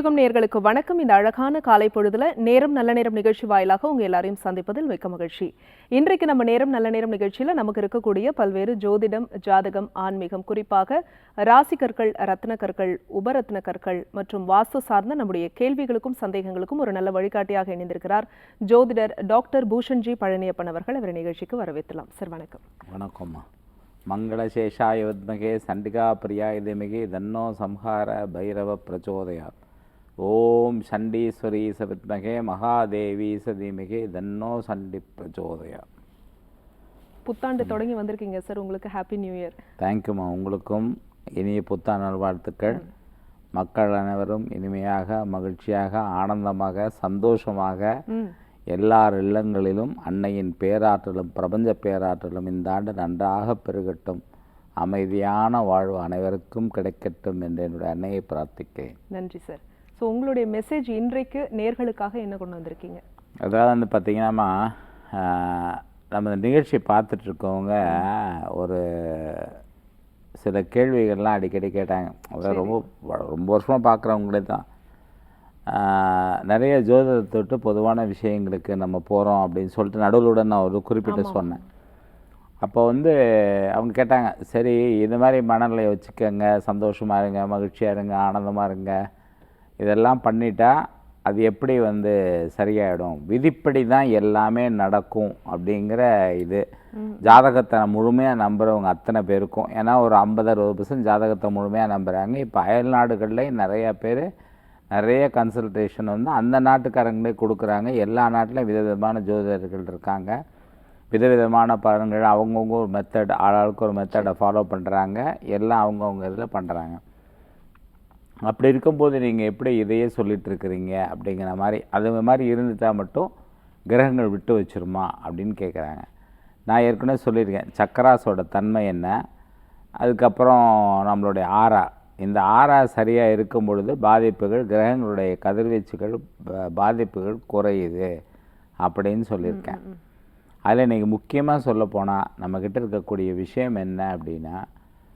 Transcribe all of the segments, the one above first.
புதியுகம் நேர்களுக்கு வணக்கம். இந்த அழகான காலை பொழுதுல நேரம் நல்ல நேரம் நிகழ்ச்சி வாயிலாக உங்க எல்லாரையும் சந்திப்பதில் மிக்க மகிழ்ச்சி. இன்றைக்கு நம்ம நேரம் நல்ல நேரம் நிகழ்ச்சியில நமக்கு இருக்கக்கூடிய பல்வேறு ஜோதிடம் ஜாதகம் ஆன்மீகம் குறிப்பாக ராசி கற்கள் ரத்ன கற்கள் உபரத்ன கற்கள் மற்றும் வாஸ்து சார்ந்த நம்முடைய கேள்விகளுக்கும் சந்தேகங்களுக்கும் ஒரு நல்ல வழிகாட்டியாக இணைந்திருக்கிறார் ஜோதிடர் டாக்டர் பூஷன்ஜி பழனியப்பன் அவர்கள். அவர் நிகழ்ச்சிக்கு வரவேற்றலாம் சார் வணக்கம். வணக்கம்மா. மங்களசேஷாய வித்மகே சண்டிகா பிரியாய திமிகே தன்னோ சம்ஹார பைரவ பிரச்சோதயாத். ஓம் சண்டீஸ்வரி ச வித்மகே மகாதேவி ச தீமிகே தன்னோ சண்டி பிரச்சோதயாத் புத்தாண்டு தொடங்கி வந்திருக்கீங்க சார் உங்களுக்கு ஹாப்பி நியூ இயர் தேங்க்யூம்மா உங்களுக்கும் இனிய புத்தாண்டு நல்வாழ்த்துக்கள் மக்கள் அனைவரும் இனிமையாக மகிழ்ச்சியாக ஆனந்தமாக சந்தோஷமாக எல்லார் இல்லங்களிலும் அன்னையின் பேராற்றலும் பிரபஞ்ச பேராற்றலும் இந்த ஆண்டு நன்றாக பெருகட்டும். அமைதியான வாழ்வு அனைவருக்கும் கிடைக்கட்டும் என்று என்னுடைய அன்னையை பிரார்த்திக்கிறேன். நன்றி சார் ஸோ உங்களுடைய மெசேஜ் இன்றைக்கு நேர்களுக்காக என்ன கொண்டு வந்திருக்கீங்க? அதாவது வந்து பார்த்திங்கன்னாம்மா ஆஹ், நம்ம நிகழ்ச்சி பார்த்துட்ருக்கவங்க ஒரு சில கேள்விகள்லாம் அடிக்கடி கேட்டாங்க. அதாவது ரொம்ப ரொம்ப வருஷமாக பார்க்குறவங்களே தான். நிறைய ஜோதிடத்தை விட்டு பொதுவான விஷயங்களுக்கு நம்ம போகிறோம் அப்படின்னு சொல்லிட்டு நடுவுல நான் ஒரு குறிப்பிட்டு சொன்னேன். அப்போ வந்து அவங்க கேட்டாங்க சரி இது மாதிரி மனநிலையை வச்சுக்கோங்க சந்தோஷமாக இருங்க மகிழ்ச்சியாக இருங்க ஆனந்தமாக இருங்க. இதெல்லாம் பண்ணிட்டா அது எப்படி வந்து சரியாயிடும்? விதிப்படி தான் எல்லாமே நடக்கும் அப்படிங்கிற இது. ஜாதகத்தை முழுமையாக நம்புறவங்க அத்தனை பேருக்கும். ஏன்னா ஒரு ஐம்பது அறுபது பர்சன்ட் ஜாதகத்தை முழுமையாக நம்புகிறாங்க இப்போ அயல் நாடுகள்லேயும் நிறைய பேர் நிறைய கன்சல்டேஷன் வந்து அந்த நாட்டுக்காரங்களே கொடுக்குறாங்க. எல்லா நாட்டிலையும் விதவிதமான ஜோதிடர்கள் இருக்காங்க. விதவிதமான பலன்கள் அவங்கவுங்க ஒரு மெத்தட் ஆளாளுக்கு ஒரு மெத்தடை ஃபாலோ பண்ணுறாங்க எல்லாம் அவங்கவுங்க இதில் பண்ணுறாங்க அப்படி இருக்கும்போது நீங்கள் எப்படி இதையே சொல்லிட்டு இருக்கிறீங்க அப்படிங்கிற மாதிரி அது மாதிரி இருந்துட்டால் மட்டும் கிரகங்கள் விட்டு வச்சிருமா அப்படின்னு கேட்குறாங்க நான் ஏற்கனவே சொல்லியிருக்கேன் சக்கராஸோட தன்மை என்ன? அதுக்கப்புறம் நம்மளுடைய ஆறா. இந்த ஆறா சரியாக இருக்கும் பொழுது பாதிப்புகள் கிரகங்களுடைய கதிர்வீச்சுகள் பாதிப்புகள் குறையுது அப்படின்னு சொல்லியிருக்கேன். அதில் இன்றைக்கி முக்கியமாக சொல்லப்போனால் நம்மக்கிட்ட இருக்கக்கூடிய விஷயம் என்ன அப்படின்னா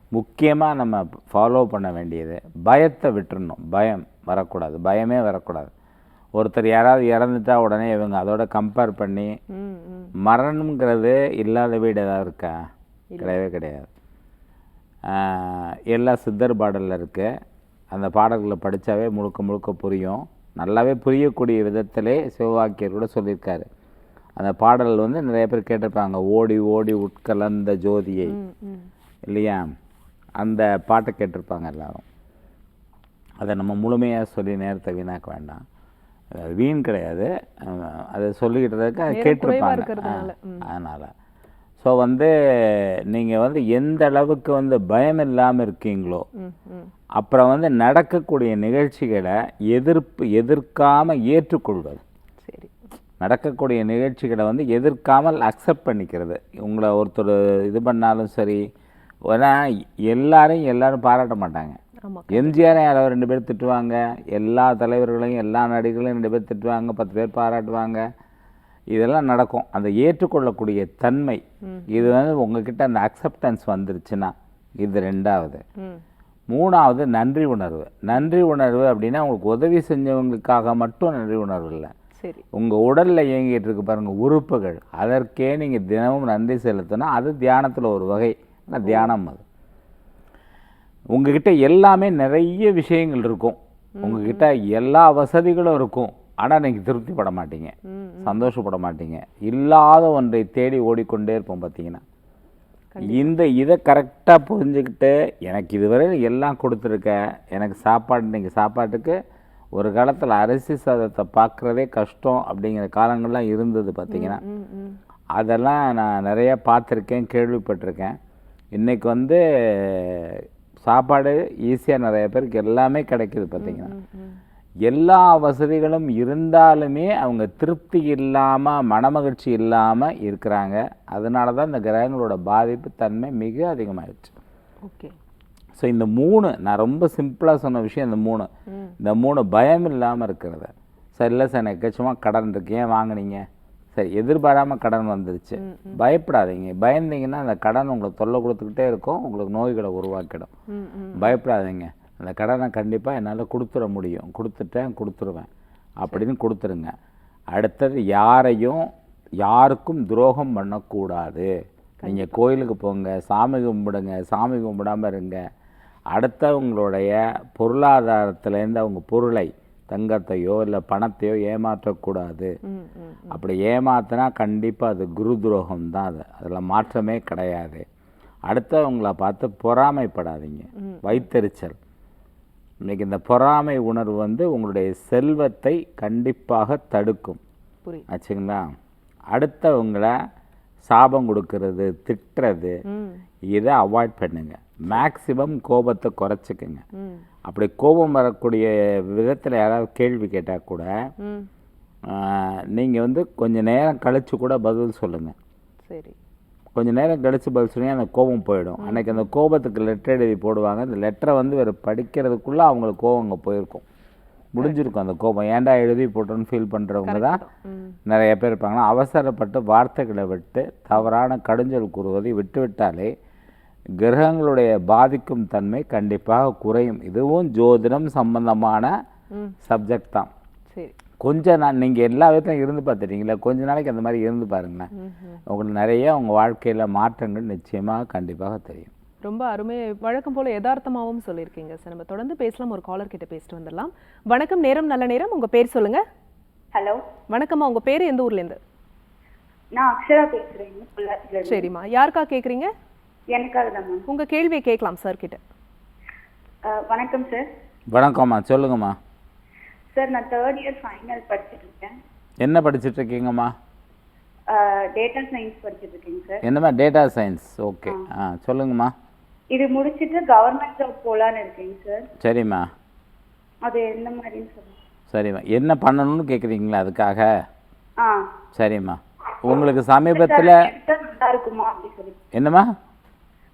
முக்கியமாக நம்ம ஃபாலோ பண்ண வேண்டியது பயத்தை விட்டுறணும். பயம் வரக்கூடாது. பயமே வரக்கூடாது. ஒருத்தர் யாராவது இறந்துட்டா உடனே இவங்க அதோட கம்பேர் பண்ணி மரணம்ங்கிறது இல்லாத வீடு ஏதாவது இருக்கா? கிடையவே கிடையாது. எல்லா சித்தர் பாடலில் இருக்கு. அந்த பாடல்களை படித்தாவே முழுக்க முழுக்க புரியும். நல்லாவே புரியக்கூடிய விதத்திலே சிவவாக்கியர் கூட சொல்லியிருக்காரு. அந்த பாடல் வந்து நிறைய பேர் கேட்டிருப்பாங்க. ஓடி ஓடி உட்கலந்த ஜோதியை. இல்லையா? அந்த பாட்டை கேட்டிருப்பாங்க எல்லாரும். அதை நம்ம முழுமையாக சொல்லி நேரத்தை வீணாக்க வேண்டாம். வீண் கிடையாது. அதை சொல்லிக்கிட்டதுக்கு அதை கேட்டிருப்பாங்க. அதனால். ஸோ வந்து நீங்கள் வந்து எந்த அளவுக்கு வந்து பயம் இல்லாமல் இருக்கீங்களோ அப்புறம் வந்து நடக்கக்கூடிய நிகழ்ச்சிகளை எதிர்ப்பு எதிர்க்காமல் ஏற்றுக்கொள்வது. சரி. நடக்கக்கூடிய நிகழ்ச்சிகளை வந்து எதிர்க்காமல் அக்செப்ட் பண்ணிக்கிறது. உங்களை ஒருத்தர் இது பண்ணாலும் சரி ஏன்னா எல்லாரையும் எல்லாரும் பாராட்ட மாட்டாங்க. எம்ஜிஆரை யாராவது ரெண்டு பேர் திட்டுவாங்க. எல்லா தலைவர்களையும் எல்லா நடிகர்களையும் ரெண்டு பேர் திட்டுவாங்க பத்து பேர் பாராட்டுவாங்க. இதெல்லாம் நடக்கும். அந்த ஏற்றுக்கொள்ளக்கூடிய தன்மை. இது வந்து உங்ககிட்ட அந்த அக்செப்டன்ஸ் வந்துருச்சுன்னா இது ரெண்டாவது. மூணாவது நன்றி உணர்வு. நன்றி உணர்வு அப்படின்னா உங்களுக்கு உதவி செஞ்சவங்களுக்காக மட்டும் நன்றி உணர்வு இல்லை. சரி. உங்கள் உடலில் இயங்கிட்டு இருக்கு பாருங்கள் உறுப்புகள். அதற்கே நீங்கள் தினமும் நன்றி செலுத்தினா அது தியானத்தில் ஒரு வகை. ஆனா தியானம் அது. உங்ககிட்ட எல்லாமே நிறைய விஷயங்கள் இருக்கும். உங்ககிட்ட எல்லா வசதிகளும் இருக்கும். ஆனால் நீங்கள் திருப்திப்பட மாட்டீங்க. சந்தோஷப்பட மாட்டீங்க. இல்லாத ஒன்றை தேடி ஓடிக்கொண்டே இருப்போம் பார்த்தீங்கன்னா. இந்த இதை கரெக்டாக புரிஞ்சுக்கிட்டு எனக்கு இதுவரை எல்லாம் கொடுத்துருக்க எனக்கு சாப்பாடு நீங்கள் சாப்பாட்டுக்கு ஒரு காலத்தில் அரிசி சாதத்தை பார்க்குறதே கஷ்டம் அப்படிங்கிற காலங்கள்லாம் இருந்தது பார்த்தீங்கன்னா. அதெல்லாம் நான் நிறைய பார்த்துருக்கேன் கேள்விப்பட்டிருக்கேன். இன்றைக்கி வந்து சாப்பாடு ஈஸியாக நிறைய பேருக்கு எல்லாமே கிடைக்குது பார்த்தீங்கன்னா. எல்லா வசதிகளும் இருந்தாலுமே அவங்க திருப்தி இல்லாமல் மனமகிழ்ச்சி இல்லாமல் இருக்கிறாங்க. அதனால தான் இந்த கிரகங்களோட பாதிப்பு தன்மை மிக அதிகமாகிடுச்சு ஓகே. ஸோ இந்த மூணு நான் ரொம்ப சிம்பிளாக சொன்ன விஷயம் இந்த மூணு. இந்த மூணு பயம் இல்லாமல் இருக்கிறது. சார் இல்லை சார் எனக்கு எக்கச்சமாக கடன் இருக்கு. ஏன் வாங்குனீங்க? சரி எதிர்பாராமல் கடன் வந்துருச்சு. பயப்படாதீங்க. பயந்தீங்கன்னா அந்த கடன் உங்களுக்கு தொல்லை கொடுத்துக்கிட்டே இருக்கும். உங்களுக்கு நோய்களை உருவாக்கிடும். பயப்படாதீங்க. அந்த கடனை கண்டிப்பாக என்னால் கொடுத்துட முடியும். கொடுத்துட்டேன் கொடுத்துருவேன். அப்படின்னு கொடுத்துருங்க. அடுத்தது யாரையும் யாருக்கும் துரோகம் பண்ணக்கூடாது. நீங்கள் கோயிலுக்கு போங்க சாமி கும்பிடுங்க சாமி கும்பிடாம இருங்க. அடுத்தவங்களுடைய பொருளாதாரத்திலேருந்து அவங்க பொருளை தங்கத்தையோ இல்லை பணத்தையோ ஏமாற்றக்கூடாது. அப்படி ஏமாத்தினா கண்டிப்பாக அது குரு துரோகம் தான் அது. அதில் மாற்றமே கிடையாது. அடுத்தவங்கள பார்த்து பொறாமைப்படாதீங்க. வைத்தெரிச்சல். இன்னைக்கு இந்த பொறாமை உணர்வு வந்து உங்களுடைய செல்வத்தை கண்டிப்பாக தடுக்கும். ஆச்சுங்களா? அடுத்தவங்கள சாபம் கொடுக்கறது திட்டுறது இதை அவாய்ட் பண்ணுங்க. மேக்சிமம் கோபத்தை குறைச்சிக்கங்க. அப்படி கோபம் வரக்கூடிய விதத்தில் யாராவது கேள்வி கேட்டால் கூட நீங்கள் வந்து கொஞ்சம் நேரம் கழித்து கூட பதில் சொல்லுங்கள் சரி. கொஞ்ச நேரம் கழித்து பதில் சொன்னீங்க அந்த கோபம் போயிடும். அன்னைக்கு அந்த கோபத்துக்கு லெட்டர் எழுதி போடுவாங்க. அந்த லெட்டரை வந்து வேறு படிக்கிறதுக்குள்ளே அவங்களுக்கு கோபம் அங்கே போயிருக்கும். முடிஞ்சிருக்கும் அந்த கோபம். ஏன்டா எழுதி போட்டோன்னு ஃபீல் பண்ணுறவங்க தான் நிறைய பேர் இருப்பாங்கன்னா அவசரப்பட்டு வார்த்தைகளை விட்டு தவறான கடுஞ்சொல் கூறுவதை விட்டுவிட்டாலே கிரகங்களுடைய பாதிக்கும் தன்மை கண்டிப்பாக குறையும். இதுவும் ஜோதிடம் சம்பந்தமான சப்ஜெக்ட் தான். சரி. கொஞ்சம் நான் நீங்கள் எல்லா விதத்திலும் இருந்து பார்த்துட்டீங்களா கொஞ்ச நாளைக்கு அந்த மாதிரி இருந்து பாருங்களேன். உங்களுக்கு நிறைய உங்கள் வாழ்க்கையில் மாற்றங்கள் நிச்சயமாக கண்டிப்பாக தெரியும். ரொம்ப அருமை. வழக்கம் போல யதார்த்தமாவும் சொல்லியிருக்கீங்க சார். நம்ம தொடர்ந்து பேசலாம். ஒரு காலர் கிட்ட பேசிட்டு வந்துடலாம். வணக்கம் நேரம் நல்ல நேரம். உங்க பேர் சொல்லுங்க. ஹலோ. வணக்கம்மா. உங்க பேர் எந்த ஊர்ல இருந்து? நான் அக்ஷரா இருந்து. சரிம்மா. யாருக்கா கேக்குறீங்க? எனக்காக தான் மேம் உங்க கேள்வியை கேட்கலாம் சார் கிட்ட. வணக்கம் சார் வணக்கம்மா சொல்லுங்கம்மா. சார் நான் தேர்ட் இயர் ஃபைனல் படிச்சுட்டு இருக்கேன் என்ன படிச்சிட்டு இருக்கீங்கம்மா டேட்டா சயின்ஸ் படிச்சுட்டு இருக்கேங்க சார் என்னம்மா டேட்டா சயின்ஸ் ஓகே ஆ. சொல்லுங்கம்மா. இது முடிச்சிட்டு கவர்மெண்ட் ஜாப் போலான்னு இருக்கேங்க சார் சரிம்மா. அது எந்த மாதிரின்னு சொல்லுங்க. சரிம்மா. என்ன பண்ணணும்னு கேட்குறீங்களா அதுக்காக? ஆ. சரிம்மா. உங்களுக்கு சமீபத்தில் இருக்குமா அப்படி சொல்லி என்னம்மா?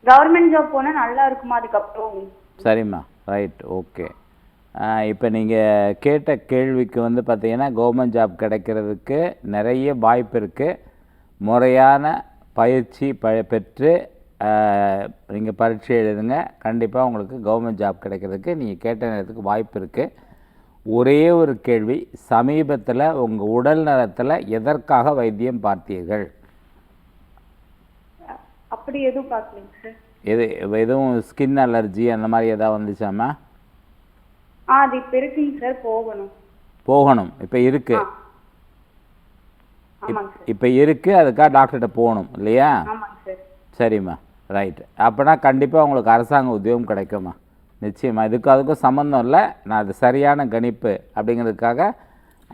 கவர்மெண்ட் ஜாப் போனால் நல்லா இருக்குமா அதுக்கப்புறம்? சரிம்மா. ரைட் ஓகே இப்போ நீங்கள் கேட்ட கேள்விக்கு வந்து பார்த்தீங்கன்னா கவர்மெண்ட் ஜாப் கிடைக்கிறதுக்கு நிறைய வாய்ப்பு இருக்குது முறையான பயிற்சி ப பெற்று நீங்கள் பரீட்சை எழுதுங்க. கண்டிப்பாக உங்களுக்கு கவர்மெண்ட் ஜாப் கிடைக்கிறதுக்கு நீங்கள் கேட்ட நேரத்துக்கு வாய்ப்பு இருக்குது ஒரே ஒரு கேள்வி சமீபத்தில் உங்கள் உடல் நலத்தில் எதற்காக வைத்தியம் பார்த்தீர்கள்? அப்படி எதுவும் பார்க்கலைங்க சார். எது எதுவும் ஸ்கின் அலர்ஜி அந்த மாதிரி எதாவது வந்துச்சாம்மா? ஆ அது இப்போ இருக்குங்க சார் போகணும். போகணும் இப்போ சார். இப்போ இருக்குது அதுக்காக டாக்டர்கிட்ட போகணும் இல்லையா? சரிம்மா ரைட் அப்போனா கண்டிப்பாக உங்களுக்கு அரசாங்க உத்தியோகம் கிடைக்குமா நிச்சயமா இதுக்கு அதுக்கும் சம்மந்தம் இல்லை. நான் அது சரியான கணிப்பு அப்படிங்கிறதுக்காக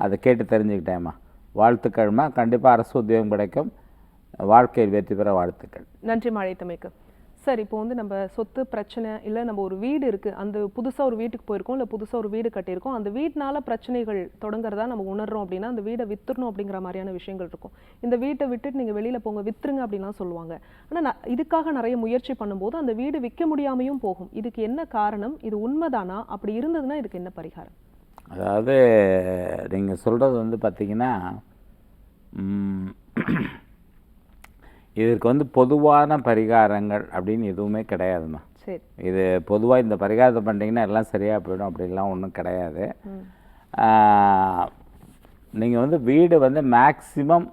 அதை கேட்டு தெரிஞ்சுக்கிட்டேம்மா. வாழ்த்துக்கள்மா கண்டிப்பாக அரசு உத்தியோகம் கிடைக்கும். வாழ்க்கையில் வெற்றி பெற வாழ்த்துக்கள். நன்றி மழைத்தமைக்கு சார் இப்போ வந்து நம்ம சொத்து பிரச்சனை இல்லை நம்ம ஒரு வீடு இருக்கு அந்த புதுசா ஒரு வீட்டுக்கு போயிருக்கோம் இல்லை புதுசா ஒரு வீடு கட்டியிருக்கோம் அந்த வீட்னால பிரச்சனைகள் தொடங்குறதா நம்ம உணர்றோம் அப்படின்னா அந்த வீடை வித்துறணும் அப்படிங்கிற மாதிரியான விஷயங்கள் இருக்கும். இந்த வீட்டை விட்டுட்டு நீங்க வெளியில போங்க வித்துருங்க அப்படின்லாம் சொல்லுவாங்க. ஆனா ந- இதுக்காக நிறைய முயற்சி பண்ணும்போது அந்த வீடு விற்க முடியாமையும் போகும். இதுக்கு என்ன காரணம்? இது உண்மைதானா? அப்படி இருந்ததுன்னா இதுக்கு என்ன பரிகாரம்? அதாவது நீங்கள் சொல்கிறது வந்து பார்த்தீங்கன்னா இதற்கு வந்து பொதுவான பரிகாரங்கள் அப்படின்னு எதுவுமே கிடையாதும்மா. சரி. இது பொதுவாக இந்த பரிகாரத்தை பண்ணிட்டீங்கன்னா எல்லாம் சரியாக போயிடும் அப்படிலாம் ஒன்றும் கிடையாது. நீங்கள் வந்து வீடு வந்து மேக்சிமம்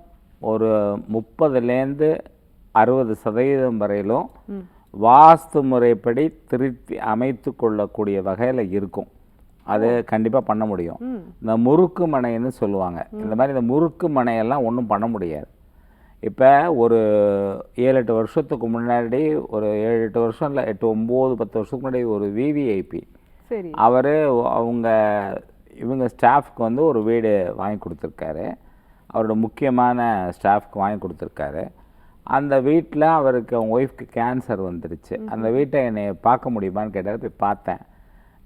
ஒரு முப்பதுலேருந்து அறுபது சதவீதம் வரையிலும். வாஸ்து முறைப்படி திருத்தி அமைத்து கொள்ளக்கூடிய வகையில் இருக்கும். அது கண்டிப்பாக பண்ண முடியும். இந்த முறுக்கு மனைன்னு சொல்லுவாங்க. இந்த மாதிரி இந்த முறுக்கு மனையெல்லாம் ஒன்றும் பண்ண முடியாது. இப்போ ஒரு ஏழு எட்டு வருஷத்துக்கு முன்னாடி ஒரு ஏழு எட்டு வருஷம் இல்லை எட்டு ஒம்பது பத்து வருஷத்துக்கு முன்னாடி ஒரு விவிஐபி சரி. அவர் அவங்க இவங்க ஸ்டாஃப்க்கு வந்து ஒரு வீடு வாங்கி கொடுத்துருக்காரு. அவரோட முக்கியமான ஸ்டாஃப்க்கு வாங்கி கொடுத்துருக்காரு. அந்த வீட்டில் அவருக்கு அவங்க ஒய்ஃப்க்கு கேன்சர் வந்துருச்சு. அந்த வீட்டை என்னை பார்க்க முடியுமான்னு கேட்டார் போய் பார்த்தேன்.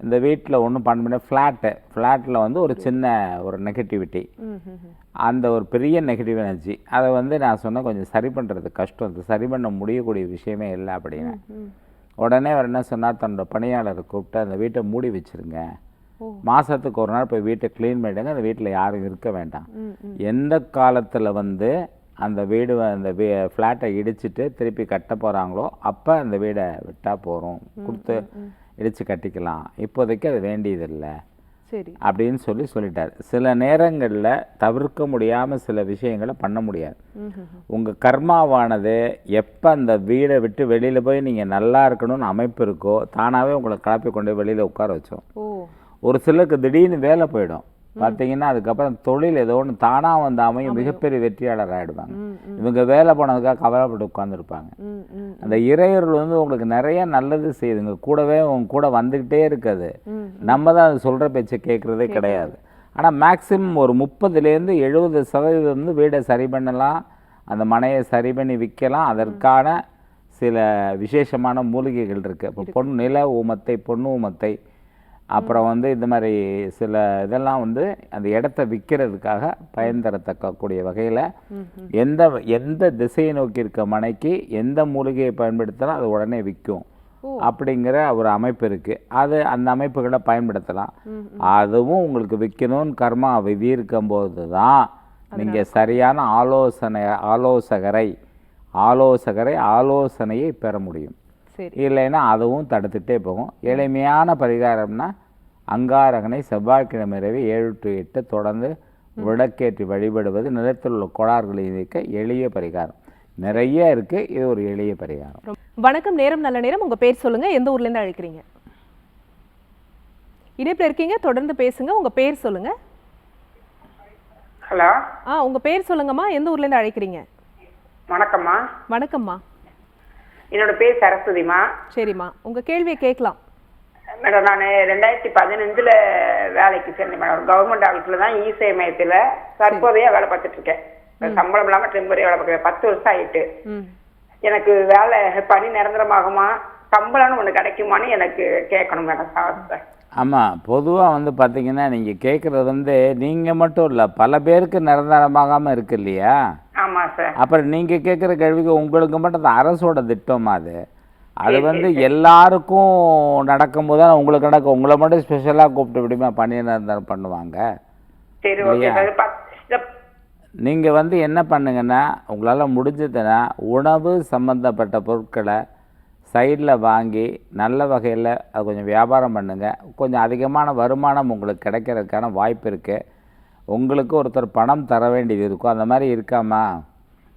இந்த வீட்டில் ஒன்றும் பண்ண முடியாது. ஃப்ளாட்டு ஃப்ளாட்டில் வந்து ஒரு சின்ன ஒரு நெகட்டிவிட்டி. அந்த ஒரு பெரிய நெகட்டிவ் எனர்ஜி அதை வந்து நான் சொன்னேன் கொஞ்சம் சரி பண்ணுறது கஷ்டம். இது சரி பண்ண முடியக்கூடிய விஷயமே இல்லை அப்படின்னு. உடனே அவர் என்ன சொன்னார் தன்னோட பணியாளரை கூப்பிட்டு அந்த வீட்டை மூடி வச்சிருங்க. மாதத்துக்கு ஒரு நாள் போய் வீட்டை க்ளீன் பண்ணிடுங்க. அந்த வீட்டில் யாரும் இருக்க வேண்டாம். எந்த காலத்தில் வந்து அந்த வீடு அந்த வீ ஃப்ளாட்டை இடிச்சிட்டு திருப்பி கட்ட போகிறாங்களோ அப்போ அந்த வீடை விட்டால் போகிறோம் கொடுத்து இடித்து கட்டிக்கலாம். இப்போதைக்கு அது வேண்டியதில்லை. சரி. அப்படின்னு சொல்லி சொல்லிட்டார். சில நேரங்களில் தவிர்க்க முடியாமல் சில விஷயங்களை பண்ண முடியாது. உங்கள் கர்மாவானது எப்போ அந்த வீடை விட்டு வெளியில் போய் நீங்கள் நல்லா இருக்கணும்னு அமைப்பு இருக்கோ தானாகவே உங்களை கிளப்பி கொண்டு வெளியில் உட்கார வச்சோம் ஒரு சிலருக்கு திடீர்னு வேலை போயிடும். பார்த்தீங்கன்னா அதுக்கப்புறம் தொழில் ஏதோ ஒன்று தானாக வந்து அமையும் மிகப்பெரிய வெற்றியாளர் ஆகிடுவாங்க இவங்க வேலை போனதுக்காக கவலைப்பட்டு உட்காந்துருப்பாங்க அந்த இறையர்கள் வந்து உங்களுக்கு நிறைய நல்லது செய்யுதுங்க. கூடவே உங்க கூட வந்துக்கிட்டே இருக்குது. நம்ம தான் அது சொல்கிற பேச்சை கேட்குறதே கிடையாது. ஆனால் மேக்ஸிமம் ஒரு முப்பதுலேருந்து எழுபது சதவீதம் வந்து வீடை சரி பண்ணலாம். அந்த மனையை சரி பண்ணி விற்கலாம். அதற்கான சில விசேஷமான மூலிகைகள் இருக்குது இப்போ பொன் நில ஊமத்தை பொண்ணு ஊமத்தை அப்புறம் வந்து இந்த மாதிரி சில இதெல்லாம் வந்து அந்த இடத்த விற்கிறதுக்காக பயன் தரத்தக்கக்கூடிய வகையில் எந்த எந்த திசையை நோக்கி இருக்க மனைக்கு எந்த மூலிகையை பயன்படுத்தினா அது உடனே விற்கும். அப்படிங்கிற ஒரு அமைப்பு இருக்குது அது அந்த அமைப்புகளை பயன்படுத்தலாம். அதுவும் உங்களுக்கு விற்கணும்னு கர்மா விதி இருக்கும்போது தான் நீங்கள் சரியான ஆலோசனை ஆலோசகரை ஆலோசகரை ஆலோசனையை பெற முடியும். இல்லைன்னா அதுவும் தடுத்துட்டே போகும். எளிமையான பரிகாரம்னா அங்காரகனை செவ்வாய்க்கிழமை இரவு ஏழு டு எட்டு தொடர்ந்து விளக்கேற்றி வழிபடுவது நிலத்தில் உள்ள கோளாறுகளை நீக்க எளிய பரிகாரம். நிறைய இருக்கு. இது ஒரு எளிய பரிகாரம். வணக்கம். நேரம் நல்ல நேரம். உங்க பேர் சொல்லுங்க. எந்த ஊர்ல இருந்து அழைக்கிறீங்க? இணைப்புல இருக்கீங்க. தொடர்ந்து பேசுங்க. உங்க பேர் சொல்லுங்க. ஹலோ. ஆ உங்க பேர் சொல்லுங்கம்மா. எந்த ஊர்ல இருந்து அழைக்கிறீங்க? வணக்கம்மா. வணக்கம்மா. என்னோட பேர் சரஸ்வதிமா சரிம்மா. உங்க கேள்வியை கேட்கலாம். மேடம் நான் ரெண்டாயிரத்தி பதினஞ்சுல வேலைக்கு சேர்ந்தேன் மேடம். கவர்மெண்ட் ஆஃபீஸில் தான் இசேவை மையத்தில் தற்போதைய வேலை பார்த்துட்டு இருக்கேன் சம்பளம் இல்லாமல் டெம்பரரியாக வேலை பார்க்குறேன். பத்து வருஷம் ஆயிட்டு. எனக்கு வேலை பணி நிரந்தரமாகுமா? சம்பளம்னு ஒன்று கிடைக்குமான்னு எனக்கு கேட்கணும் மேடம் சார். ஆமாம் பொதுவாக வந்து பார்த்தீங்கன்னா நீங்கள் கேட்குறது வந்து நீங்கள் மட்டும் இல்லை பல பேருக்கு நிரந்தரமாகாமல் இருக்கு இல்லையா? ஆமாம் சார். அப்புறம் நீங்கள் கேட்குற கேள்விக்கு உங்களுக்கு மட்டும் அந்த அரசோட திட்டமா அது. அது வந்து எல்லாருக்கும் நடக்கும்போது தான் உங்களுக்கு நடக்கும். உங்களை மட்டும் ஸ்பெஷலாக கூப்பிட்டு விடுமா? பணி நிரந்தரம் பண்ணுவாங்க. நீங்கள் வந்து என்ன பண்ணுங்கன்னா உங்களால் முடிஞ்சதுன்னா உணவு சம்மந்தப்பட்ட பொருட்களை சைடில் வாங்கி நல்ல வகையில் அது கொஞ்சம் வியாபாரம் பண்ணுங்கள் கொஞ்சம் அதிகமான வருமானம் உங்களுக்கு கிடைக்கிறதுக்கான வாய்ப்பு இருக்குது உங்களுக்கு ஒருத்தர் பணம் தர வேண்டியது இருக்கும் அந்த மாதிரி இருக்காமா?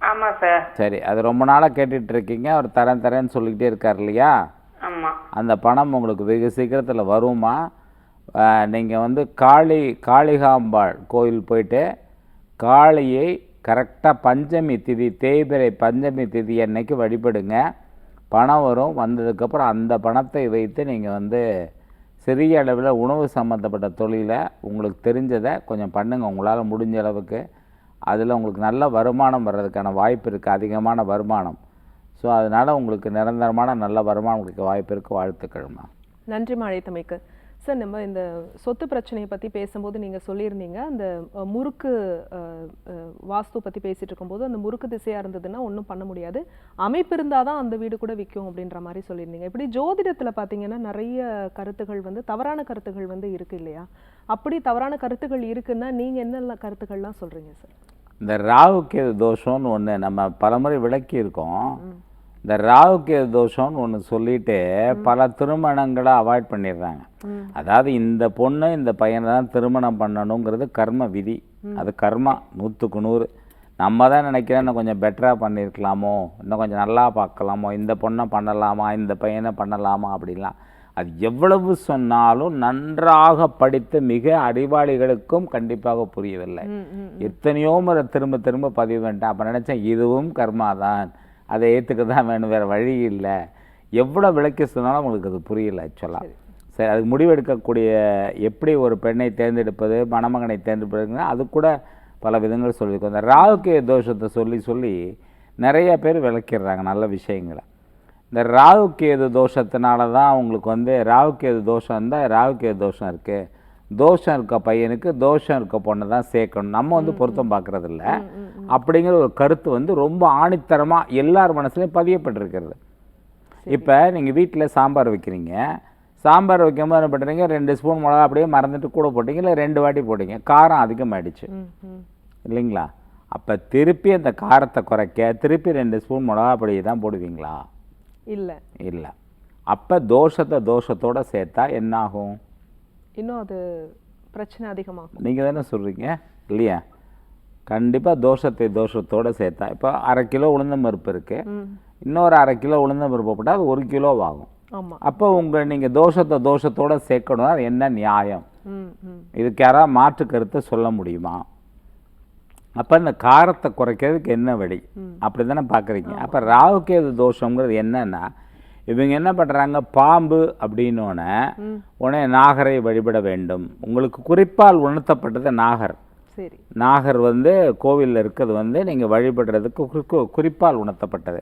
ஆமாம் சார். சரி அது ரொம்ப நாளாக கேட்டுட்டு இருக்கீங்க அவர் தரேன் தரேன்னு சொல்லிக்கிட்டே இருக்கார் இல்லையா? ஆமாம் அந்த பணம் உங்களுக்கு வெகு சீக்கிரத்தில் வருமா? நீங்கள் வந்து காளி காளிகாம்பாள் கோயில் போயிட்டு காளியை கரெக்டாக பஞ்சமி திதி தேய்பிறை பஞ்சமி திதி அன்னைக்கு வழிபடுங்க. பணம் வரும் வந்ததுக்கப்புறம் அந்த பணத்தை வைத்து நீங்கள் வந்து சிறிய அளவில் உணவு சம்மந்தப்பட்ட தொழிலை உங்களுக்கு தெரிஞ்சதை கொஞ்சம் பண்ணுங்கள் உங்களால் முடிஞ்ச அளவுக்கு. அதில் உங்களுக்கு நல்ல வருமானம் வர்றதுக்கான வாய்ப்பு இருக்குது அதிகமான வருமானம். ஸோ அதனால் உங்களுக்கு நிரந்தரமான நல்ல வருமானம் உங்களுக்கு வாய்ப்பு இருக்குது வாழ்த்துக்கள்மா நன்றிம்மா மாழைத்தமைக்கு சார் நம்ம இந்த சொத்து பிரச்சனையை பற்றி பேசும்போது நீங்கள் சொல்லியிருந்தீங்க. அந்த முறுக்கு வாஸ்து பற்றி பேசிட்டு இருக்கும்போது அந்த முறுக்கு திசையாக இருந்ததுன்னா ஒன்றும் பண்ண முடியாது. அமைப்பு இருந்தால் தான் அந்த வீடு கூட விற்கும் அப்படின்ற மாதிரி சொல்லியிருந்தீங்க. இப்படி ஜோதிடத்தில் பார்த்தீங்கன்னா நிறைய கருத்துகள் வந்து தவறான கருத்துகள் வந்து இருக்கு இல்லையா? அப்படி தவறான கருத்துகள் இருக்குன்னா நீங்கள் என்னெல்லாம் கருத்துக்கள்லாம் சொல்கிறீங்க சார்? இந்த ராகுகேது தோஷம்னு ஒன்று நம்ம பலமுறை விளக்கி இருக்கோம் இந்த ராகுகேது தோஷம்னு ஒன்று சொல்லிட்டு பல திருமணங்களை அவாய்ட் பண்ணிடுறாங்க. அதாவது இந்த பொண்ணு இந்த பையனை தான் திருமணம் பண்ணணுங்கிறது கர்ம விதி. அது கர்மா நூற்றுக்கு நூறு. நம்ம தான் நினைக்கிறேன் இன்னும் கொஞ்சம் பெட்டராக பண்ணியிருக்கலாமோ இன்னும் கொஞ்சம் நல்லா பார்க்கலாமோ இந்த பொண்ணை பண்ணலாமா இந்த பையனை பண்ணலாமா அப்படிலாம் அது எவ்வளவு சொன்னாலும் நன்றாக படித்த மிக அறிவாளிகளுக்கும் கண்டிப்பாக புரியவில்லை. எத்தனையோ முறை திரும்ப திரும்ப பதிவு பண்ணிட்டேன். அப்போ நினச்சேன் இதுவும் கர்மா தான் அதை ஏற்றுக்க தான் வேணும் வேறு வழி இல்லை. எவ்வளோ விளக்கி சொன்னாலும் உங்களுக்கு அது புரியல ஆக்சுவலாக சரி. அதுக்கு முடிவெடுக்கக்கூடிய எப்படி ஒரு பெண்ணை தேர்ந்தெடுப்பது மணமகனை தேர்ந்தெடுப்பதுங்க அது கூட பல விதங்கள் சொல்லியிருக்கோம். இந்த ராகுகே தோஷத்தை சொல்லி சொல்லி நிறைய பேர் விளக்கிடுறாங்க நல்ல விஷயங்களை. இந்த ராகுகேது தோஷத்தினால தான் உங்களுக்கு வந்து ராகுகேது தோஷம் இருந்தால் ராகுகேது தோஷம் இருக்குது தோஷம் இருக்க பையனுக்கு தோஷம் இருக்க பொண்ணை தான் சேர்க்கணும். நம்ம வந்து பொருத்தம் பார்க்கறது இல்ல அப்படிங்கிற ஒரு கருத்து வந்து ரொம்ப ஆணித்தரமாக எல்லார் மனசுலையும் பதியப்பட்டிருக்கிறது. இப்போ நீங்கள் வீட்டில் சாம்பார் வைக்கிறீங்க. சாம்பார் வைக்கும்போது என்ன பண்ணுறீங்க ரெண்டு ஸ்பூன் மிளகா அப்படியே மறந்துட்டு கூட போட்டீங்க. இல்லை ரெண்டு வாட்டி போட்டீங்க. காரம் அதிகமாகிடுச்சு இல்லைங்களா? அப்போ திருப்பி அந்த காரத்தை குறைக்க திருப்பி ரெண்டு ஸ்பூன் மிளகா பொடியை தான் போடுவீங்களா? இல்லை. இல்லை. அப்போ தோஷத்தை தோஷத்தோட சேர்த்தா என்ன ஆகும் இன்னும் அது பிரச்சனை அதிகமாகும். நீங்கள் தானே சொல்கிறீங்க இல்லையா? கண்டிப்பாக தோஷத்தை தோஷத்தோட சேர்த்தா இப்போ அரை கிலோ உளுந்தம் பருப்பு இருக்குது இன்னொரு அரை கிலோ உளுந்தம் பருப்பு போட்டால் அது ஒரு கிலோ ஆகும். அப்போ உங்கள் நீங்கள் தோஷத்தை தோஷத்தோட சேர்க்கணும் அது என்ன நியாயம்? இதுக்கு யாராவது மாற்று கருத்தை சொல்ல முடியுமா? அப்போ இந்த காரத்தை குறைக்கிறதுக்கு என்ன வழி? அப்படி தானே பார்க்குறீங்க அப்போ ராகுகேது தோஷங்கிறது என்னன்னா இவங்க என்ன பண்ணுறாங்க பாம்பு அப்படின்னோடனே உடனே நாகரை வழிபட வேண்டும். உங்களுக்கு குறிப்பால் உணர்த்தப்பட்டது நாகர். சரி. நாகர் வந்து கோவிலில் இருக்கிறது வந்து நீங்கள் வழிபடுறதுக்கு குறி- குறிப்பால் உணர்த்தப்பட்டது.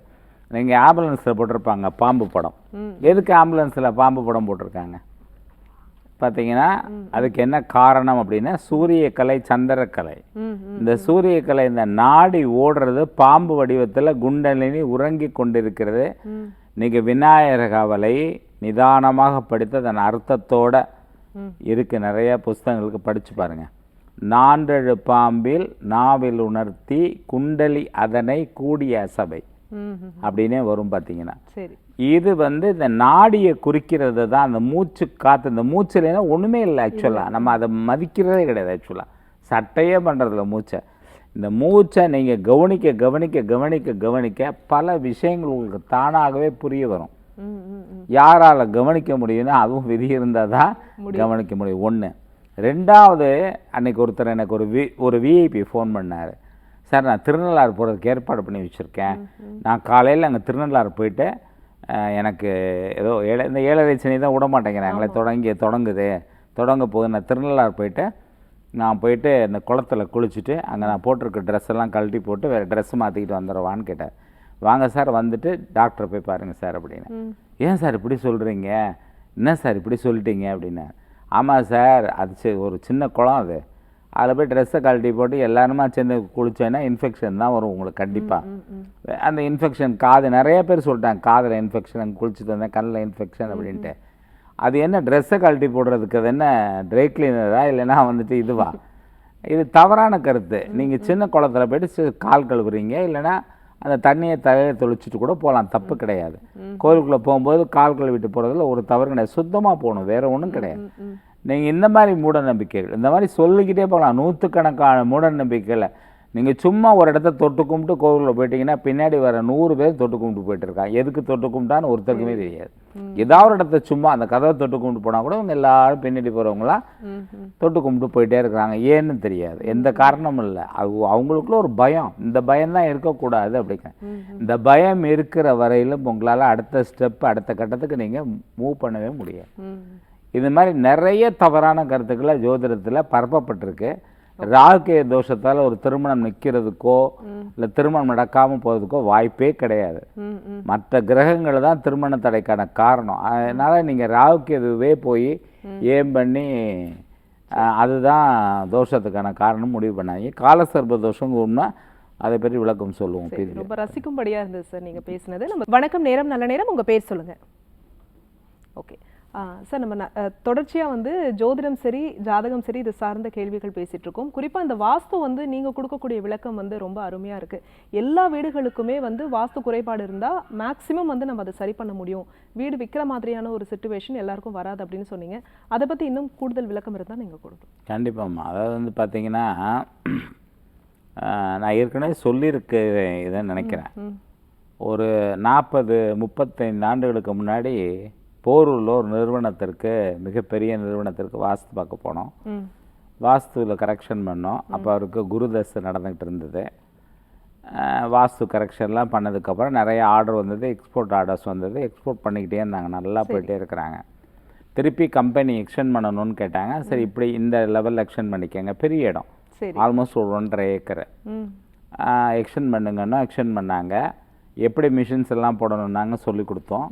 நீங்கள் ஆம்புலன்ஸில் போட்டிருப்பாங்க பாம்பு படம். எதுக்கு ஆம்புலன்ஸில் பாம்பு படம் போட்டிருக்காங்க? பார்த்தீங்கன்னா அதுக்கு என்ன காரணம் அப்படின்னா சூரியக்கலை சந்திரக்கலை. ம் ம் இந்த சூரியக்கலை இந்த நாடி ஓடுறது பாம்பு வடிவத்தில் குண்டலினி உறங்கி கொண்டிருக்கிறது. நீங்கள் விநாயகர் காவலை நிதானமாக படித்து அதன் அர்த்தத்தோட ம். இருக்கு. நிறைய புஸ்தகங்களுக்கு படிச்சு பாருங்க. நான்றெழு பாம்பில் நாவில் உணர்த்தி குண்டலி அதனை கூடிய சபை. அப்படின்னே வரும் பார்த்தீங்கன்னா. சரி. இது வந்து இந்த நாடியை குறிக்கிறது தான். அந்த மூச்சு காற்று இந்த மூச்சுலனா ஒன்றுமே இல்லை ஆக்சுவலாக நம்ம அதை மதிக்கிறதே கிடையாது ஆக்சுவலாக சட்டையே பண்ணுறதில்ல மூச்சை. இந்த மூச்சை நீங்கள் கவனிக்க கவனிக்க கவனிக்க கவனிக்க பல விஷயங்கள் உங்களுக்கு தானாகவே புரிய வரும். யாரால் கவனிக்க முடியும்னா அதுவும் விதி இருந்தால் தான் கவனிக்க முடியும். ஒன்று ரெண்டாவது அன்னைக்கு ஒருத்தர் எனக்கு ஒரு வி ஒரு விஐபி ஃபோன் பண்ணார். சார் நான் திருநள்ளாறு போகிறதுக்கு ஏற்பாடு பண்ணி வச்சுருக்கேன். நான் காலையில் அங்கே திருநள்ளாறு போயிட்டு எனக்கு ஏதோ ஏழை இந்த ஏழரை சனி தான் விட மாட்டேங்கிறாங்களே தொடங்கி தொடங்குது. தொடங்க போகுது நான் திருநள்ளாறு போயிட்டு நான் போயிட்டு இந்த குளத்துல குளிச்சுட்டு அங்கே நான் போட்டிருக்க ட்ரெஸ் எல்லாம் கழட்டி போட்டு வேறு ட்ரெஸ் மாற்றிக்கிட்டு வந்துடுவான்னு கேட்டார் வாங்க சார் வந்துட்டு டாக்டரை போய் பாருங்கள் சார் அப்படின்னு. ஏன் சார் இப்படி சொல்கிறீங்க என்ன சார் இப்படி சொல்லிட்டீங்க அப்படின்னு. ஆமாம் சார் அது சி- ஒரு சின்ன குளம் அது. அதில் போய் ட்ரெஸ்ஸை கழட்டி போட்டு எல்லாருமா சேர்ந்து குளிச்சேன்னா இன்ஃபெக்ஷன் தான் வரும் உங்களுக்கு கண்டிப்பாக அந்த இன்ஃபெக்ஷன் காது நிறைய பேர் சொல்லிட்டாங்க. காதில் இன்ஃபெக்ஷன் அங்கே குளிச்சுட்டு வந்தேன் கண்ணில் இன்ஃபெக்ஷன் அப்படின்ட்டு. அது என்ன ட்ரெஸ்ஸை கழட்டி போடுறதுக்கு அது என்ன ட்ரை கிளீனரா இல்லைன்னா வந்துட்டு இதுவா? இது தவறான கருத்து. நீங்கள் சின்ன குளத்துல போயிட்டு கால் கழுவுறீங்க இல்லைன்னா அந்த தண்ணியை தலையில தொளிச்சிட்டு கூட போகலாம் தப்பு கிடையாது. கோயிலுக்குள்ளே போகும்போது கால் கழுவிட்டு போகிறதுல ஒரு தவறு கிடையாது. சுத்தமாக போகணும் வேற ஒன்றும் கிடையாது. நீங்கள் இந்த மாதிரி மூட நம்பிக்கைகள் இந்த மாதிரி சொல்லிக்கிட்டே போகலாம் நூற்றுக்கணக்கான மூட நம்பிக்கைகளை நீங்கள் சும்மா ஒரு இடத்த தொட்டு கும்பிட்டு கோவிலில் போயிட்டீங்கன்னா பின்னாடி வர நூறு பேர் தொட்டு கும்பிட்டு போயிட்டு இருக்காங்க. எதுக்கு தொட்டு கும்பிட்டான்னு ஒருத்தருக்குமே தெரியாது. ஏதாவது இடத்த சும்மா அந்த கதவை தொட்டு கும்பிட்டு போனால் கூட இவங்க எல்லாரும் பின்னாடி போகிறவங்களாம் தொட்டு கும்பிட்டு போயிட்டே இருக்கிறாங்க. ஏன்னு தெரியாது. எந்த காரணமும் இல்லை. அது அவங்களுக்குள்ள ஒரு பயம். இந்த பயம்தான் இருக்கக்கூடாது அப்படிங்க. இந்த பயம் இருக்கிற வரையிலும் உங்களால் அடுத்த ஸ்டெப் அடுத்த கட்டத்துக்கு நீங்கள் மூவ் பண்ணவே முடியாது. இது மாதிரி நிறைய தவறான கருத்துக்களை ஜோதிடத்தில் பரப்பப்பட்டிருக்கு. ராகுகே தோஷத்தால் ஒரு திருமணம் நிற்கிறதுக்கோ இல்லை திருமணம் நடக்காமல் போகிறதுக்கோ வாய்ப்பே கிடையாது. மற்ற கிரகங்கள் தான் திருமண தடைக்கான காரணம். அதனால் நீங்கள் ராகுகேதுவே போய் ஏம் பண்ணி அதுதான் தோஷத்துக்கான காரணம் முடிவு பண்ணாங்க காலசர்ப தோஷம் ஒன்றா அதை பற்றி விளக்கம் சொல்லுவோம் ரொம்ப ரசிக்கும்படியா இருந்தது சார் நீங்க பேசினது. நம்ம வணக்கம் நேரம் நல்ல நேரம். உங்க பேர் சொல்லுங்க. ஓகே. சார் நம்ம ந- அஹ், தொடர்ச்சியா வந்து ஜோதிடம் சரி ஜாதகம் சரி இது சார்ந்த கேள்விகள் பேசிட்டு இருக்கோம். குறிப்பா இந்த வாஸ்து வந்து நீங்க கொடுக்கக்கூடிய விளக்கம் வந்து ரொம்ப அருமையா இருக்கு. எல்லா வீடுகளுக்குமே வந்து வாஸ்து குறைபாடு இருந்தா மேக்சிமம் வந்து நம்ம அதை சரி பண்ண முடியும். வீடு விற்கிற மாதிரியான ஒரு சுச்சுவேஷன் எல்லாருக்கும் வராது அப்படின்னு சொன்னீங்க. அதை பத்தி இன்னும் கூடுதல் விளக்கம் இருந்தா நீங்க கொடுக்கும் கண்டிப்பாம்மா. அதாவது வந்து பார்த்தீங்கன்னா நான் ஏற்கனவே சொல்லியிருக்கிறேன் இதை நினைக்கிறேன். ஒரு நாற்பது முப்பத்தைந்து ஆண்டுகளுக்கு முன்னாடி போரூரில் ஒரு நிறுவனத்திற்கு மிகப்பெரிய நிறுவனத்திற்கு வாஸ்து பார்க்க போனோம். வாஸ்துவில் கரெக்ஷன் பண்ணோம். அப்போ அவருக்கு குருதசை நடந்துகிட்டு இருந்தது. வாஸ்து கரெக்ஷன்லாம் பண்ணதுக்கப்புறம் நிறைய ஆர்டர் வந்தது எக்ஸ்போர்ட் ஆர்டர்ஸ் வந்தது எக்ஸ்போர்ட் பண்ணிக்கிட்டே இருந்தாங்க. நல்லா போயிட்டே இருக்கிறாங்க. திருப்பி கம்பெனி எக்ஸ்டெண்ட் பண்ணணும்னு கேட்டாங்க. சரி இப்படி இந்த லெவலில் எக்ஸ்டெண்ட் பண்ணிக்கங்க. பெரிய இடம். ஆல்மோஸ்ட் ஒரு ஒன்றரை ஏக்கர். எக்ஸ்டெண்ட் பண்ணுங்கன்னா எக்ஸ்டெண்ட் பண்ணாங்க. எப்படி மிஷின்ஸ் எல்லாம் போடணுன்னாங்க சொல்லி கொடுத்தோம்.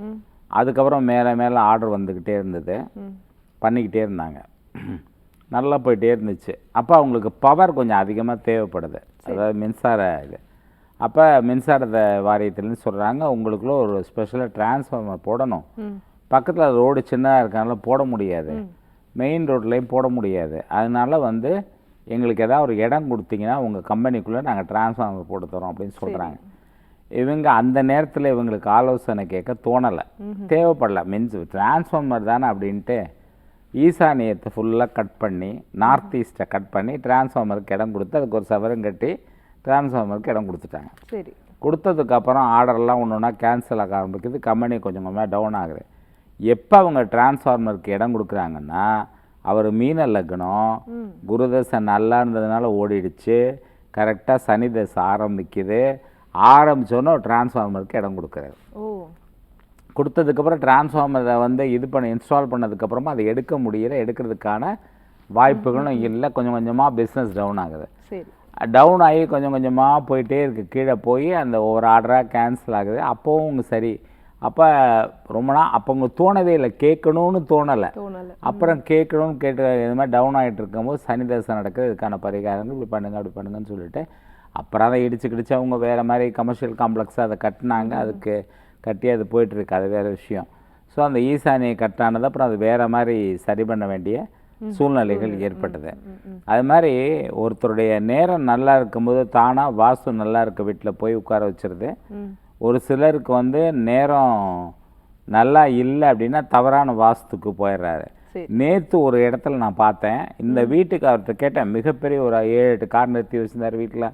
அதுக்கப்புறம் மேலே மேலே ஆர்டர் வந்துக்கிட்டே இருந்தது. பண்ணிக்கிட்டே இருந்தாங்க. நல்லா போயிட்டே இருந்துச்சு. அப்போ அவங்களுக்கு பவர் கொஞ்சம் அதிகமாக தேவைப்படுது. அதாவது மின்சார இது. அப்போ மின்சாரத்தை வாரியத்துலேருந்து சொல்கிறாங்க உங்களுக்குள்ள ஒரு ஸ்பெஷலாக டிரான்ஸ்ஃபார்மர் போடணும். பக்கத்தில் ரோடு சின்னதாக இருக்கனால போட முடியாது. மெயின் ரோட்லேயும் போட முடியாது. அதனால வந்து எங்களுக்கு ஏதாவது ஒரு இடம் கொடுத்தீங்கன்னா உங்கள் கம்பெனிக்குள்ளே நாங்கள் டிரான்ஸ்ஃபார்மர் போட்டு தரோம் அப்படின்னு சொல்கிறாங்க இவங்க அந்த நேரத்தில் இவங்களுக்கு ஆலோசனை கேட்க தோணலை. தேவைப்படல. மீன்ஸ் டிரான்ஸ்ஃபார்மர் தானே அப்படின்ட்டு ஈசானியத்தை ஃபுல்லாக கட் பண்ணி நார்த் ஈஸ்ட்டை கட் பண்ணி டிரான்ஸ்ஃபார்மருக்கு இடம் கொடுத்து அதுக்கு ஒரு சவரம் கட்டி டிரான்ஸ்ஃபார்மருக்கு இடம் கொடுத்துட்டாங்க. சரி. கொடுத்ததுக்கப்புறம் ஆர்டர்லாம் ஒன்று ஒன்றா கேன்சல் ஆக ஆரம்பிக்குது. கம்பெனி கொஞ்சம் கொஞ்சமாக டவுன் ஆகுது. எப்போ அவங்க டிரான்ஸ்ஃபார்மருக்கு இடம் கொடுக்குறாங்கன்னா அவர் மீன லக்னம் குருதசை நல்லா இருந்ததுனால ஓடிடுச்சு. கரெக்டாக சனி தசை ஆரம்பிக்குது. ஆரம்பிச்சோன்னே டிரான்ஸ்ஃபார்மருக்கு இடம் கொடுக்குறாரு. ஓ. கொடுத்ததுக்கப்புறம் டிரான்ஸ்ஃபார்மரை வந்து இது பண்ணி இன்ஸ்டால் பண்ணதுக்கப்புறமா அதை எடுக்க முடியல. எடுக்கிறதுக்கான வாய்ப்புகளும் இல்லை. கொஞ்சம் கொஞ்சமாக பிஸ்னஸ் டவுன் ஆகுது. சரி. டவுன் ஆகி கொஞ்சம் கொஞ்சமாக போயிட்டே இருக்குது கீழே போய் அந்த ஒவ்வொரு ஆர்டராக கேன்சல் ஆகுது. அப்போவும் சரி. அப்போ ரொம்ப நாள் அப்போ உங்க தோணவே இல்லை. கேட்கணும்னு தோணலை. தோணல. அப்புறம் கேட்கணும்னு கேட்டு இது மாதிரி டவுன் ஆகிட்டு இருக்கும்போது சனி தசை நடக்குது. இதுக்கான பரிகாரங்கள் இப்படி பண்ணுங்க அப்படி பண்ணுங்கன்னு சொல்லிட்டு அப்புறம் அதை இடிச்சு கிடிச்சு அவங்க வேறு மாதிரி கமர்ஷியல் காம்ப்ளெக்ஸாக அதை கட்டினாங்க. அதுக்கு கட்டி அது போயிட்டுருக்கு. அது வேறு விஷயம். ஸோ அந்த ஈசானியை கட்டானது அப்புறம் அது வேறு மாதிரி சரி பண்ண வேண்டிய சூழ்நிலைகள் ஏற்பட்டது. அது மாதிரி ஒருத்தருடைய நேரம் நல்லா இருக்கும்போது தானாக வாஸ்து நல்லா இருக்க வீட்டில் போய் உட்கார வச்சிருது. ஒரு சிலருக்கு வந்து நேரம் நல்லா இல்லை அப்படின்னா தவறான வாஸ்துக்கு போயிடுறாரு. நேற்று ஒரு இடத்துல நான் பார்த்தேன். இந்த வீட்டுக்கு அவர்கிட்ட கேட்டேன். மிகப்பெரிய ஒரு ஏழு எட்டு கார் நிறுத்தி வச்சிருந்தார் வீட்டில்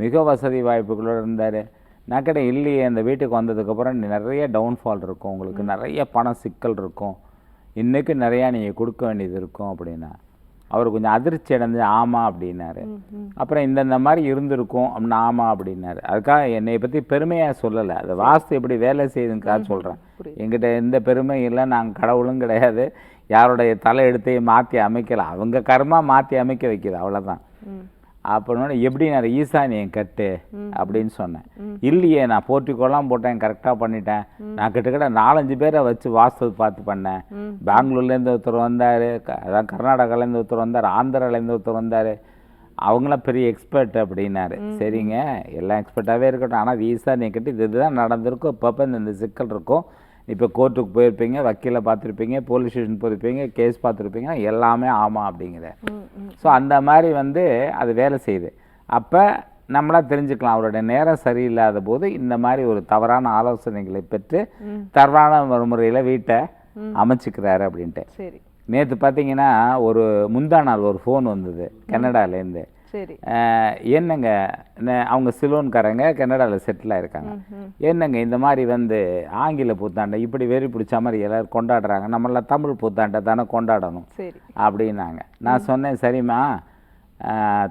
மிக வசதி வாய்ப்புகளோடு இருந்தார். நான் கேட்டேன் இல்லையே இந்த வீட்டுக்கு வந்ததுக்கப்புறம் நிறைய டவுன்ஃபால் இருக்கும். உங்களுக்கு நிறைய பண சிக்கல் இருக்கும். இன்றைக்கு நிறையா நீங்கள் கொடுக்க வேண்டியது இருக்கும் அப்படின்னா. அவர் கொஞ்சம் அதிர்ச்சி அடைஞ்சு ஆமாம் அப்படின்னாரு. அப்புறம் இந்தந்த மாதிரி இருந்திருக்கும். அப்படின்னா ஆமாம் அப்படின்னாரு. அதுக்காக என்னை பற்றி பெருமையாக சொல்லலை. அது வாஸ்து எப்படி வேலை செய்யுதுங்கிறதுக்காக சொல்கிறேன். எங்கிட்ட எந்த பெருமையும் இல்லை. நாங்கள் கடவுளும் கிடையாது. யாருடைய தலை எடுத்தையும் மாற்றி அமைக்கல. அவங்க கர்மா மாற்றி அமைக்க வைக்கிது. அவ்வளோதான் அப்படின்னு எப்படி நான் ஈசானியம் கட்டு அப்படின்னு சொன்னேன். இல்லையே நான் போர்ட்டிக்கோலாம் போட்டேன் கரெக்டாக பண்ணிட்டேன். நான் கிட்டத்தட்ட நாலஞ்சு பேரை வச்சு வாஸ்து பார்த்து பண்ணேன். பெங்களூர்லேருந்து ஒருத்தர் வந்தார் அதான் கர்நாடகாலேருந்து ஒருத்தர் வந்தார் ஆந்திராலேருந்து ஒருத்தர் வந்தார். அவங்களாம் பெரிய எக்ஸ்பர்ட் அப்படின்னாரு. சரிங்க எல்லாம் எக்ஸ்பர்ட்டாகவே இருக்கட்டும். ஆனால் அது ஈசானியம் கட்டி இது இதுதான் நடந்திருக்கும். இந்த இந்த சிக்கல் இருக்கும். இப்போ கோர்ட்டுக்கு போயிருப்பீங்க வக்கீலை பார்த்துருப்பீங்க போலீஸ் ஸ்டேஷன் போயிருப்பீங்க கேஸ் பார்த்துருப்பீங்க எல்லாமே ஆமாம் அப்படிங்கிற ஸோ அந்த மாதிரி வந்து அது வேலை செய்யுது. அப்போ நம்மளா தெரிஞ்சுக்கலாம் அவருடைய நேரம் சரியில்லாத போது இந்த மாதிரி ஒரு தவறான ஆலோசனைகளை பெற்று தவறான முறையில் வீட்டை அமைச்சுக்கிறாரு அப்படின்ட்டு. சரி. நேற்று பார்த்தீங்கன்னா ஒரு முந்தா நாள் ஒரு ஃபோன் வந்தது கனடாலேருந்து. சரி. என்னங்க அவங்க சிலோன்காரங்க கனடாவில் செட்டில் ஆயிருக்காங்க என்னங்க இந்த மாதிரி வந்து ஆங்கில புத்தாண்டை இப்படி வெறி பிடிச்ச மாதிரி எல்லாரும் கொண்டாடுறாங்க? நம்மளாம் தமிழ் புத்தாண்டை தானே கொண்டாடணும்? சரி. அப்படின்னாங்க. நான் சொன்னேன் சரிம்மா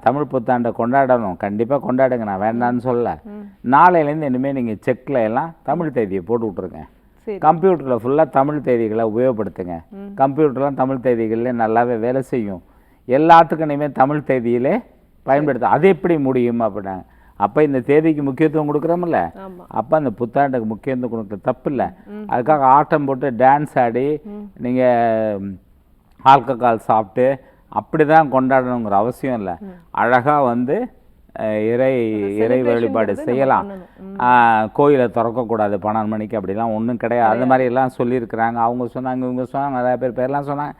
தமிழ் புத்தாண்டை கொண்டாடணும். கண்டிப்பாக கொண்டாடுங்க நான் வேண்டான்னு சொல்ல நாளையிலேருந்து இனிமேல் நீங்கள் செக்கில் எல்லாம் தமிழ் தேதியை போட்டு விட்ருங்க கம்ப்யூட்டரில் ஃபுல்லாக தமிழ் தேதிகளை உபயோகப்படுத்துங்க. கம்ப்யூட்டர்லாம் தமிழ் தேதிகளில் நல்லாவே வேலை செய்யும். எல்லாத்துக்கும் இனிமேல் தமிழ் தேதியிலே பயன்படுத்த அது எப்படி முடியும் அப்படின்னாங்க அப்போ இந்த தேதிக்கு முக்கியத்துவம் கொடுக்குறோம்ல. அப்போ அந்த புத்தாண்டுக்கு முக்கியத்துவம் கொடுக்குற தப்பு இல்லை. அதுக்காக ஆட்டம் போட்டு டான்ஸ் ஆடி நீங்கள் ஆல்கஹால் சாப்பிட்டு அப்படி தான் கொண்டாடணுங்கிற அவசியம் இல்லை. அழகாக வந்து இறை இறை வழிபாடு செய்யலாம். கோயிலை திறக்கக்கூடாது பன்னெண்டு மணிக்கு அப்படிலாம் ஒன்றும் கிடையாது. அந்த மாதிரி எல்லாம் சொல்லியிருக்கிறாங்க. அவங்க சொன்னாங்க இவங்க சொன்னாங்க நிறைய பேர் பேர்லாம் சொன்னாங்க.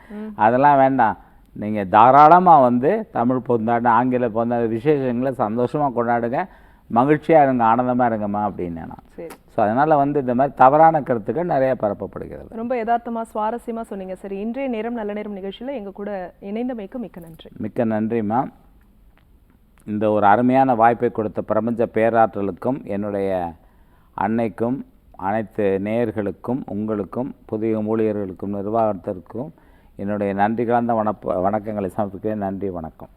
அதெல்லாம் வேண்டாம். நீங்கள் தாராளமாக வந்து தமிழ் புத்தாண்டு ஆங்கில புத்தாண்டு விசேஷங்களை சந்தோஷமாக கொண்டாடுங்க. மகிழ்ச்சியாக இருங்க ஆனந்தமாக இருங்கம்மா அப்படின்னு நான். சரி. ஸோ அதனால் வந்து இந்த மாதிரி தவறான கருத்துக்கள் நிறைய பரப்பப்படுகிறது. ரொம்ப யதார்த்தமா சுவாரஸ்யமா சொன்னீங்க. சரி இன்றைய நேரம் நல்ல நேரம் நிகழ்ச்சியில எங்க கூட இணைந்தமைக்கு மிக்க நன்றி. மிக்க நன்றிம்மா. இந்த ஒரு அருமையான வாய்ப்பை கொடுத்த பிரபஞ்ச பேராற்றலுக்கும் என்னுடைய அன்னைக்கும் அனைத்து நேயர்களுக்கும் உங்களுக்கும் புதிய ஊழியர்களுக்கும் நிர்வாகத்திற்கும் என்னுடைய நன்றி கலந்த வணப்ப வணக்கங்களை சமர்ப்பிக்கிறேன். நன்றி வணக்கம்.